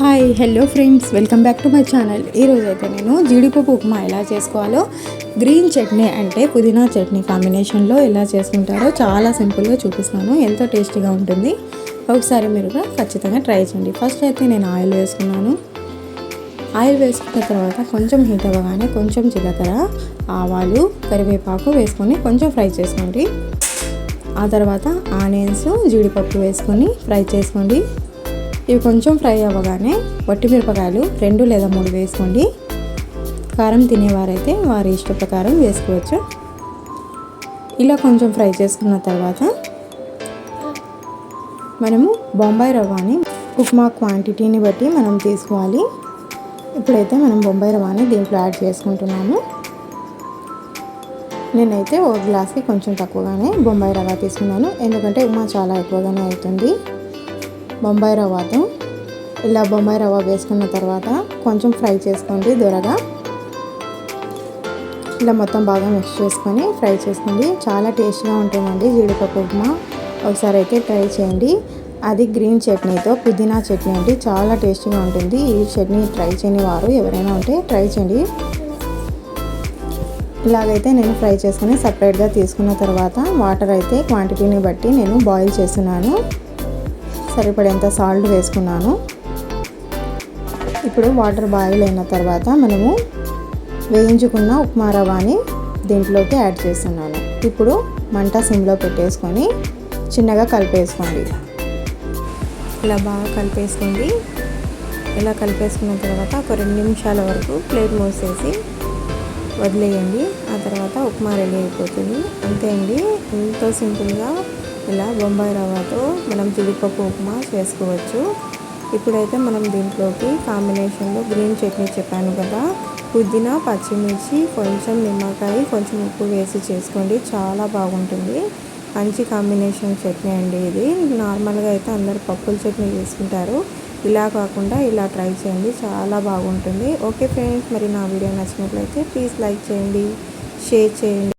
Hi hello friends welcome back to my channel ఈరోజు అయితే నేను జీడిపప్పు ఉప్మా ఎలా చేసుకోవాలో గ్రీన్ చట్నీ అంటే పుదీనా చట్నీ కాంబినేషన్లో ఎలా చేసుకుంటారో చాలా సింపుల్గా చూపిస్తాను. ఎంతో టేస్టీగా ఉంటుంది. ఒకసారి మీరు కూడా ఖచ్చితంగా ట్రై చేయండి. ఫస్ట్ అయితే నేను ఆయిల్ వేసుకున్నాను. ఆయిల్ వేసుకున్న తర్వాత కొంచెం హీట్ అవ్వగానే కొంచెం జీలకర్ర ఆవాలు కరివేపాకు వేసుకొని కొంచెం ఫ్రై చేసుకోండి. ఆ తర్వాత ఆనియన్స్ జీడిపప్పు వేసుకొని ఫ్రై చేసుకోండి. ఇవి కొంచెం ఫ్రై అవ్వగానే మిరపకాయలు రెండు లేదా మూడు వేసుకోండి. కారం తినేవారైతే వారి ఇష్ట ప్రకారం వేసుకోవచ్చు. ఇలా కొంచెం ఫ్రై చేసుకున్న తర్వాత మనము బొంబాయి రవ్వని ఉప్మా క్వాంటిటీని బట్టి మనం తీసుకోవాలి. ఇప్పుడైతే మనం బొంబాయి రవ్వని దీంట్లో యాడ్ చేసుకుంటున్నాము. నేనైతే ఒక గ్లాస్కి కొంచెం తక్కువగానే బొంబాయి రవ్వ తీసుకున్నాను. ఎందుకంటే ఉప్మా చాలా ఎక్కువగానే అవుతుంది. బొంబాయి రవ్వతో. ఇలా బొంబాయి రవ్వ వేసుకున్న తర్వాత కొంచెం ఫ్రై చేసుకోండి దొరగా. ఇలా మొత్తం బాగా మిక్స్ చేసుకొని ఫ్రై చేసుకోండి. చాలా టేస్ట్గా ఉంటుందండి జీడిపప్పు ఉప్మా. ఒకసారి అయితే ట్రై చేయండి. అది గ్రీన్ చట్నీతో పుదీనా చట్నీ అంటే చాలా టేస్టీగా ఉంటుంది. ఈ చట్నీ ట్రై చేయని వారు ఎవరైనా ఉంటే ట్రై చేయండి. ఇలాగైతే నేను ఫ్రై చేసుకొని సపరేట్గా తీసుకున్న తర్వాత వాటర్ అయితే క్వాంటిటీని బట్టి నేను బాయిల్ చేస్తున్నాను. సరిపడేంత సాల్ట్ వేసుకున్నాను. ఇప్పుడు వాటర్ బాయిల్ అయిన తర్వాత మనము వేయించుకున్న ఉప్మా రవాని దీంట్లోకి యాడ్ చేస్తున్నాను. ఇప్పుడు మంట సిమ్లో పెట్టేసుకొని చిన్నగా కలిపేసుకోండి. ఇలా బాగా కలిపేసుకోండి. ఇలా కలిపేసుకున్న తర్వాత ఒక రెండు నిమిషాల వరకు ప్లేట్ మూసేసి వదిలేయండి. ఆ తర్వాత ఉప్మా రెడీ అయిపోతుంది. అంతే అండి. ఎంతో సింపుల్గా ఇలా బొంబాయి రవ్వతో మనం జీడిపప్పు ఉప్మా చేసుకోవచ్చు. ఇప్పుడైతే మనం దీంట్లోకి కాంబినేషన్లో గ్రీన్ చట్నీ చెప్పాను కదా. పుదీనా పచ్చిమిర్చి కొంచెం నిమ్మకాయ కొంచెం ఉప్పు వేసి చేసుకోండి. చాలా బాగుంటుంది. మంచి కాంబినేషన్ చట్నీ అండి ఇది. నార్మల్గా అయితే అందరు పప్పుల చట్నీ చేసుకుంటారు. ఇలా కాకుండా ఇలా ట్రై చేయండి. చాలా బాగుంటుంది. ఓకే ఫ్రెండ్స్ మరి నా వీడియో నచ్చినట్లయితే ప్లీజ్ లైక్ చేయండి షేర్ చేయండి.